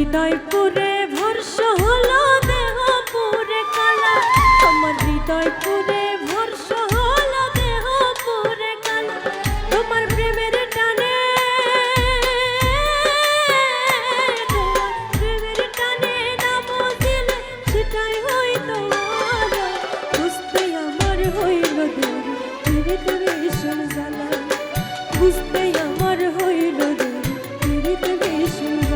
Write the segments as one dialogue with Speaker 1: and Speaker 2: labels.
Speaker 1: হৃদয় পুরে ভর্ষ হলো দেহ পুরে কালা। আমার হৃদয় পুরে ভর্ষ হলো দেহ পুরে কালা। তোমার প্রেমের টানে, তোমার প্রেমের টানে না বুঝিলে। বুঝতে আমার হইল দূর, ধীরে ধীরে ভীষণ আমার হইল দূর, ধীরে ধীরে ভীষণ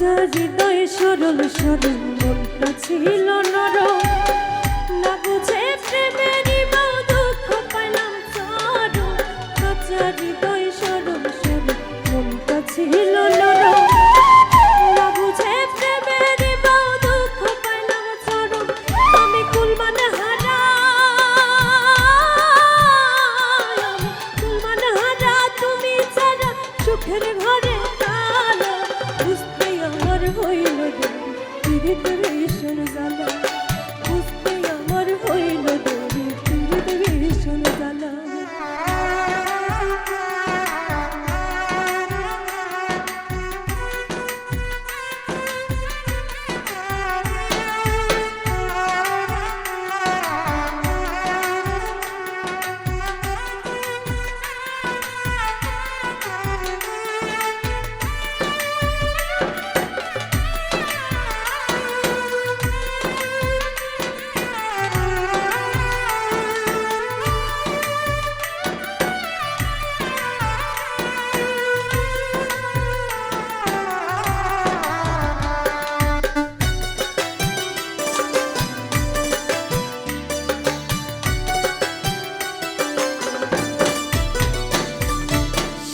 Speaker 1: হৃদয় সরল সরল মনটা ছিল নরম। না বুঝে প্রেমেরই বাউ দুঃখ পাইলাম চরম। কাঁচা হৃদয় সরল সরল মনটা ছিল নরম। না তুমি ছাড়া সুখের ঘরে কালো আমার হইল দেরি ধীরে ধীরে ঈশ্বর জ্বালা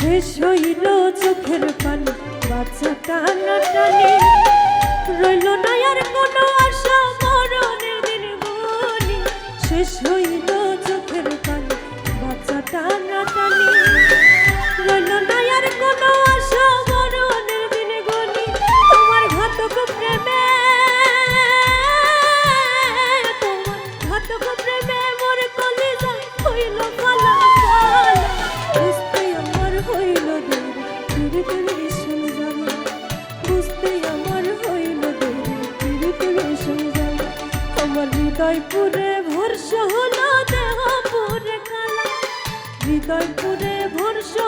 Speaker 1: শেষ হইল চোখের পানি বাচ্চা টানা টানি। রইল না আর কোনো আশা মরণের দিন বলি শেষ হইল চোখের পানি বাচ্চা টানা টানি। হৃদয়পুরে ভরসা হলো দেহ পুরে কালা। হৃদয়পুরে ভরসা